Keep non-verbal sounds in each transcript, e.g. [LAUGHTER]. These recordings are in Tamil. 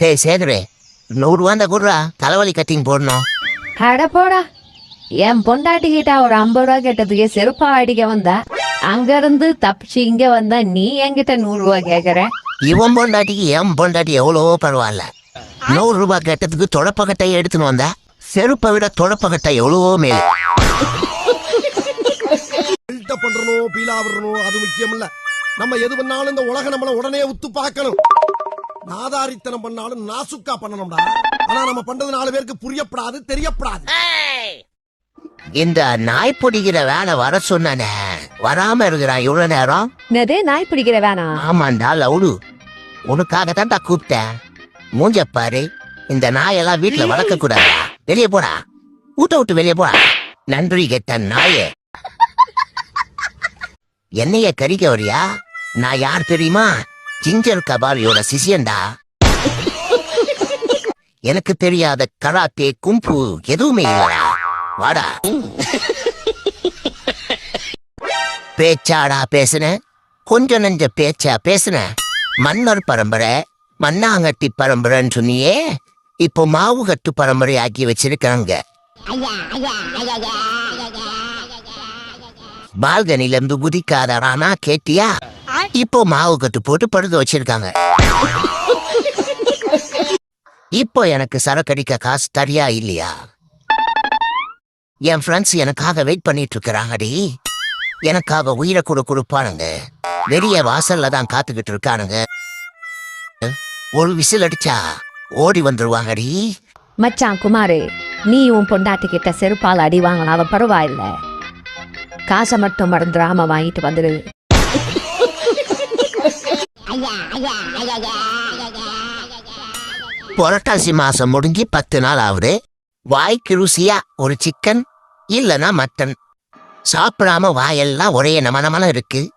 டேய் சேதுரு நூறுரூவா இந்த குடுறா தலைவலி கட்டிங் போடணும். அட போடா. என் பொண்டாட்டி கிட்ட ஒரு ஐம்பது ரூபா கேட்டதுக்கு செருப்பா அடிக்க வந்தா. அங்க இருந்து தப்பிச்சு இங்க வந்தா நீ என்கிட்ட நூறு ரூபா கேக்குற? இவன் பொண்டாட்டிக்கு என் பொண்டாட்டி எவ்வளவோ பரவாயில்ல. நூறு ரூபாய் கேட்டதுக்கு தொடப்பக்கட்டை எடுத்துன்னு வந்தா செருப்பை விட தொடப்பக்கட்டை எவ்வளவோ மேல். பண்றணும் பீலா விடணும் அது முக்கியம் இல்ல நம்ம எது பண்ணாலும் இந்த உலக நம்மள உடனே உத்து பார்க்கணும். நாதாரித்தனம் பண்ணாலும் நாசுக்கா பண்ணணும்டா. ஆனா நம்ம பண்றது நாலு பேருக்கு புரியப்படாது தெரியப்படாது. இந்த நாய் பிடிக்கிற வேலை வர சொன்னனே. வராம இருக்கிறான் இவ்வளவு நேரம். என்னது நாய் பிடிக்கிற வேணாம் ஆமாண்டா லவுடு. உனக்காக தான்டா கூப்பிட்டேன். மூஞ்ச பாரு இந்த நாயெல்லாம் வீட்டுல வளர்க்க கூடாதா வெளியே போடா. ஊட்ட விட்டு வெளியே போடா. நன்றி கெட்ட நாயே. என்னைய கறிக்க வரியா? நான் யார் தெரியுமா? ஜிஞ்சர் கபாலியோட சிஷியன்டா எனக்கு தெரியாத கராத்தே கும்பு எதுவுமே இல்லடா வாடா. பேச்சாடா பேசுன? கொஞ்ச நெஞ்ச பேச்சா பேசுன? மன்னர் பரம்பரை மண்ணாங்கட்டி பரம்பரைன்னு சொன்னியே? இப்போ மாவு கட்டு பரம்பரை ஆக்கி வச்சிருக்காங்க. பால்கனில இருந்து குதிக்காத ரானா கேட்டியா? இப்போ மாவு கட்டு போட்டு படுத்து வச்சிருக்காங்க. இப்போ எனக்கு சரக்கடிக்க காசு தரியா இல்லையா? என் ஃப்ரெண்ட்ஸ் எனக்காக வெயிட் பண்ணிட்டு இருக்கிறாங்கடி எனக்காக உயிரை கொடு கொடுப்பானுங்க. வெளிய வாசல்ல தான் காத்துக்கிட்டு இருக்கானுங்க ஒரு விசில் அடிச்சா ஓடி வந்துருவாங்கடி. மச்சான் குமாரு நீ உன் பொண்டாட்டி கிட்ட செருப்பால் அடி வாங்கினாலும் பரவாயில்ல. காசை மட்டும் மறந்துடாம வாங்கிட்டு வந்துடு புரட்டாசி மாசம் முடிஞ்சு பத்து நாள் ஆகுது. வாய்க்கு ருசியா ஒரு சிக்கன் இல்லனா மட்டன் சாப்பிடாம வாயெல்லாம் ஒரே நம இருக்கு.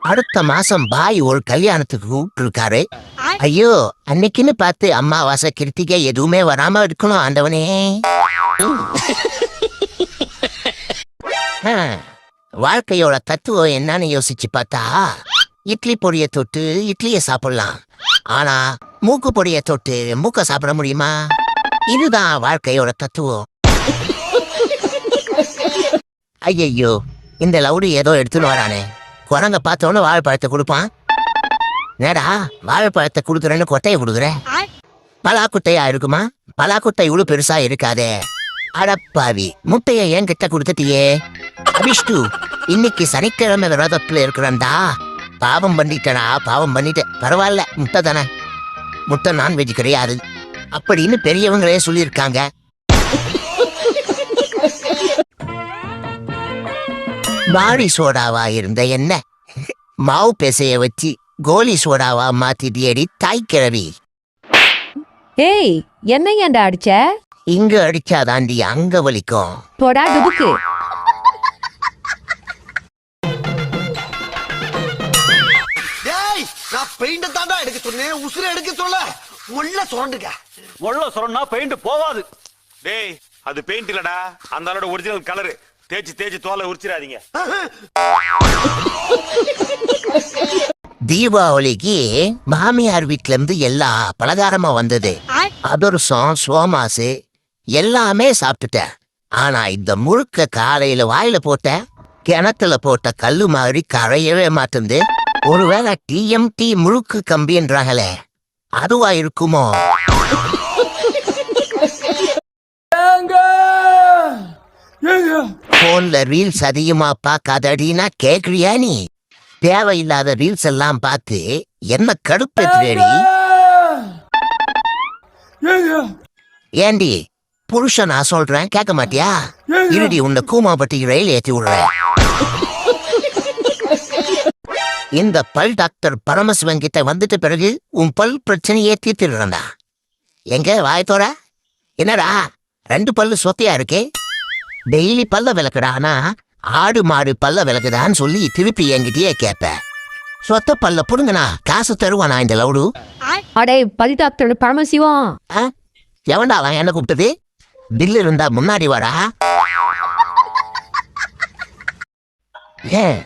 அடுத்த மாசம் பாய் ஒரு கல்யாணத்துக்கு கூப்பிட்டுருக்காரு. ஐயோ அன்னைக்குன்னு பார்த்து அம்மாவாசை கிருத்திகை எதுவுமே வராம இருக்கணும் ஆண்டவனே. வாழ்க்கையோட தத்துவம் என்னன்னு யோசிச்சு பார்த்தா இட்லி பொடியை தொட்டு இட்லியை சாப்பிடலாம். ஆனா மூக்கு பொடியை தொட்டு மூக்க சாப்பிட முடியுமா? இதுதான் வாழ்க்கையோட தத்துவம். ஐயையோ இந்த லவுடு ஏதோ எடுத்துன்னு வரானே. குரங்க பார்த்தோன்னு வாழைப்பழத்தை கொடுப்பான். நேடா வாழைப்பழத்தை கொடுக்குறேன்னு கொட்டையை கொடுக்குற பலாக்குட்டையா இருக்குமா? பலாக்குட்டை இவ்வளவு பெருசா இருக்காதே. அடப்பாவி முட்டையை ஏன் கிட்ட கொடுத்துட்டியே? அபிஷ்டு இன்னைக்கு சனிக்கிழமை விரதத்துல இருக்கிறேன்டா. பாவம் பண்ணிட்டனா? பாவம் பண்ணிட்டேன் பரவாயில்ல முட்டை தானே. முட்டை நான்வெஜ் கிடையாது. அப்படின்னு பெரியவங்களே சொல்லியிருக்காங்க. பாடி சோடாவா இருந்த என்ன? மாவு பெசைய வச்சு கோலி சோடாவா மாத்திட்டியடி தாய் கிழவி. ஏய் என்ன ஏன்டா அடிச்ச? இங்க அடிச்சாதாண்டி அங்க வலிக்கும். போடா டுபுக்கு பெயிண்ட தாண்டா எடுக்க சொன்னேன் உசுரை எடுக்க சொல்ல உள்ள சுரண்டுக்க. உள்ள சொன்னா பெயிண்ட் போவாது டேய் அது பெயிண்ட் இல்லடா. அந்த ஆளோட ஒரிஜினல் கலரு தேய்ச்சி தேய்ச்சி தோலை உரிச்சிடாதீங்க. தீபாவளிக்கு மாமியார் வீட்ல இருந்து எல்லா பலகாரமா வந்தது. அதிரசம் சோமாசு எல்லாமே சாப்பிட்டுட்டேன். ஆனா இந்த முழுக்க காலையில வாயில போட்ட கிணத்துல போட்ட கல்லு மாதிரி கரையவே மாட்டுந்து ஒருவேளை டிஎம்டி முழுக்கு கம்பின்றாங்களே அதுவா இருக்குமோ? போன்ல ரீல்ஸ் அதிகமா பார்க்காதடினா கேக்குறியா நீ? தேவையில்லாத ரீல்ஸ் எல்லாம் பார்த்து என்ன கடுப்பேத்துறேடி? ஏண்டி புருஷன் நான் சொல்றேன் கேட்க மாட்டியா? இருடி உன்னை கூமாப்பட்டி ரயில் ஏத்தி விடுறேன். இந்த பல் டாக்டர் பரமசிவன் கிட்ட வந்துட்ட பிறகு உன் பல் பிரச்சனையே தீர்த்திடுறா எங்க வாயத்தோட என்னடா ரெண்டு பல்லு சொத்தையா இருக்கே? டெய்லி பல்ல விளக்குடா ஆனா ஆடு மாடு பல்ல விளக்குதான்னு சொல்லி திருப்பி என்கிட்டயே கேப்ப. சொத்த பல்ல புடுங்கண்ணா காசு தருவானா இந்த லவுடு? அடே பல் டாக்டர் பரமசிவம்? எவன்டா அவன் என்ன கூப்பிட்டது? பில் இருந்தா முன்னாடி வாடா. ஏன்?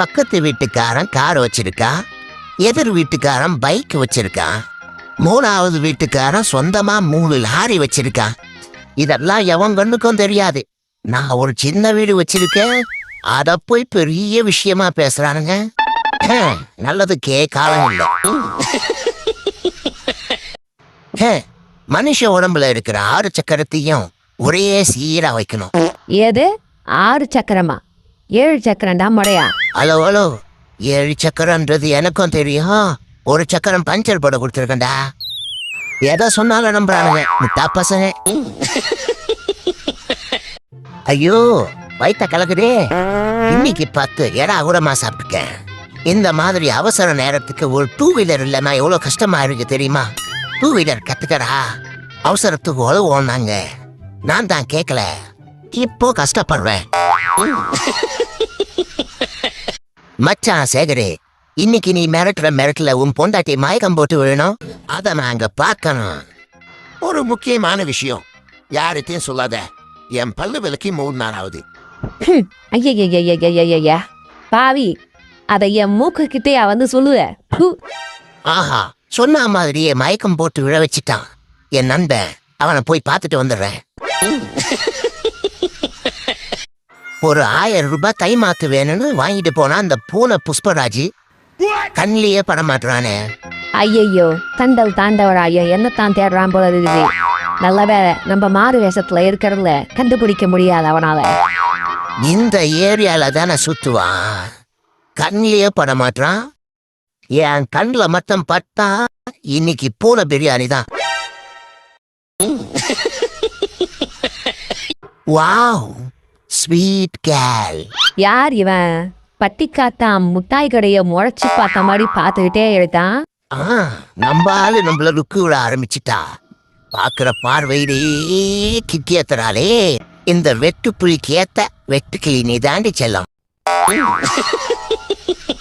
பக்கத்து வீட்டுக்காரன் கார் வச்சிருக்கான் எதிர் வீட்டுக்காரன் பைக் வச்சிருக்கான் மூணாவது வீட்டுக்காரன் சொந்தமா மூணு லாரி வச்சிருக்கான் இதெல்லாம் எவன் கண்ணுக்கும் தெரியாது. நான் ஒரு சின்ன வீடு வச்சிருக்கேன். அத போய் பெரிய விஷயமா பேசுறானுங்க. நல்லது கேட்காலும் இல்லை. மனுஷ உடம்புல இருக்கிற ஆறு சக்கரத்தையும் ஒரே சீரா வைக்கணும். ஏது ஆறு சக்கரமா? ஏழு சக்கரம்டா முறையா? Hello hello. ஏழு சக்கரன்றது எனக்கும் தெரியும். ஒரு சக்கரம் பஞ்சர் போட கொடுத்துருக்கேன்டா. எதை சொன்னாலும் நம்புறானுங்க. முட்டா பசங்க. ஐயோ வயித்த கலக்குதே. இன்னைக்கு பத்து. எடா கூடமா சாப்பிட்டுருக்கேன் இந்த மாதிரி அவசர நேரத்துக்கு ஒரு டூ வீலர் இல்லைன்னா எவ்வளோ கஷ்டமா இருக்கு தெரியுமா? டூ வீலர் கத்துக்கடா அவசரத்துக்கு உதவுவோம்னாங்க நான் தான் கேட்கல இப்போ கஷ்டப்படுறேன். மச்சான் சேகரே இன்னைக்கு நீ மிரட்டுற மிரட்டல உன் பொண்டாட்டி மயக்கம் போட்டு விழணும். அத நாங்க பார்க்கணும். ஒரு முக்கியமான விஷயம். யார்கிட்டயும் சொல்லாத. என் பல்லு விலக்கி மூணு நாள் ஆகுது பாவி அதை என் மூக்கு கிட்டேயா வந்து சொல்லுவ. ஆஹா சொன்ன மாதிரியே மயக்கம் போட்டு விழ வச்சிட்டான். என் நண்பன் அவனை போய் பார்த்துட்டு வந்துடுறேன். [LAUGHS] ஒரு ஆயிரம் ரூபாய் தை மாத்து வேணும்னு வாங்கிட்டு போனா அந்த பூனை புஷ்பராஜ் கண்ணிலேயே பட மாட்டுறானே ஐயையோ தண்டல் தாண்டவராயோ என்னத்தான் தேடுறான் போல இருக்குது. நல்ல வேலை நம்ம மாறு வேஷத்துல இருக்கிறதுல கண்டுபிடிக்க முடியாது அவனால. இந்த ஏரியால தானே சுத்துவான். கண்ணிலேயே பட மாட்டான் என் கண்ணுல மட்டும் பட்டா இன்னைக்கு பூனை பிரியாணி தான். [LAUGHS] வாவ். ஸ்வீட் கேல் யார் இவன்? பட்டிக்காத்தான் முட்டாய் கடைய முளைச்சு பார்த்த மாதிரி பார்த்துக்கிட்டே இருக்கான். ஆ நம்ம ஆளு நம்மள லுக்கு விட ஆரம்பிச்சிட்டா. பாக்குற பார்வையிலே கிட்டியத்தனாலே இந்த வெட்டு புலிக்கு ஏத்த வெட்டு கிளி நீ தாண்டி செல்லம். [LAUGHS]